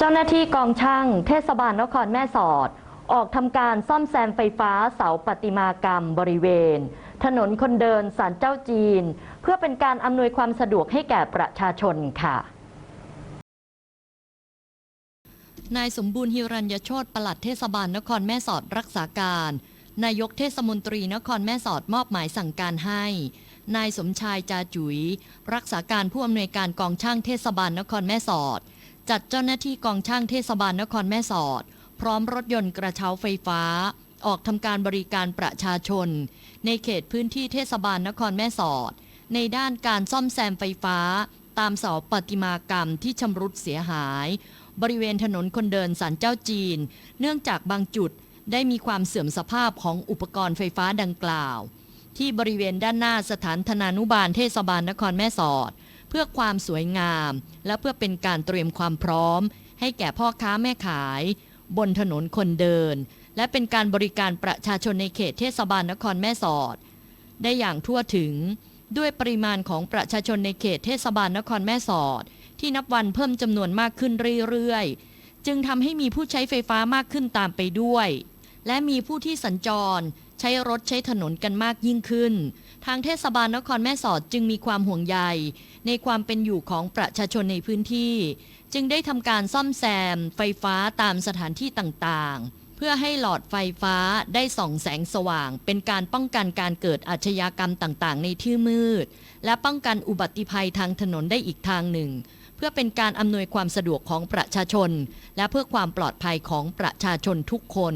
เจ้าหน้าที่กองช่าง เทศบาลนครแม่สอด ออกทำการซ่อมแซมไฟฟ้าเสาประติมากรรมบริเวณ ถนนคนเดินสารเจ้าจีน เพื่อเป็นการอำนวยความสะดวกให้แก่ประชาชนค่ะนายสมบูรณ์ฮิรัญยโชตปลัดเทศบาลนครแม่สอดรักษาการ นายกเทศมนตรีนครแม่สอดมอบหมายสั่งการให้ นายสมชายจาจุยรักษาการผู้อำนวยการกองช่างเทศบาลนครแม่สอด จัดเจ้าหน้าที่กองช่างเทศบาลนครแม่สอด พร้อมรถยนต์กระเช้าไฟฟ้า ออกทำการบริการประชาชน ในเขตพื้นที่เทศบาลนครแม่สอด ในด้านการซ่อมแซมไฟฟ้า ตามเสาประติมากรรมที่ชำรุดเสียหาย บริเวณถนนคนเดินสันเจ้าจีน เนื่องจากบางจุดได้มีความเสื่อมสภาพของอุปกรณ์ไฟฟ้าดังกล่าว ที่บริเวณด้านหน้าสถานธนานุบาลเทศบาลนครแม่สอด เพื่อความสวยงาม และเพื่อเป็นการเตรียมความพร้อม ให้แก่พ่อค้าแม่ขาย บนถนนคนเดิน และเป็นการบริการประชาชนในเขตเทศบาลนครแม่สอด ได้อย่างทั่วถึง ด้วยปริมาณของประชาชนในเขตเทศบาลนครแม่สอด ที่นับวันเพิ่มจำนวนมากขึ้นเรื่อยๆ จึงทำให้มีผู้ใช้ไฟฟ้ามากขึ้นตามไปด้วย และมีผู้ที่สัญจร ใช้รถใช้ถนนกันมากยิ่งขึ้น ทางเทศบาลนครแม่สอดจึงมีความห่วงใย ในความเป็นอยู่ของประชาชนในพื้นที่ จึงได้ทำการซ่อมแซม ไฟฟ้าตามสถานที่ต่างๆ เพื่อให้หลอดไฟฟ้าได้ส่องแสงสว่าง เป็นการป้องกันการเกิดอาชญากรรมต่างๆ ในที่มืด และป้องกันอุบัติภัยทางถนนได้อีกทางหนึ่งเพื่อเป็นการอำนวยความสะดวกของประชาชน และเพื่อความปลอดภัยของประชาชนทุกคน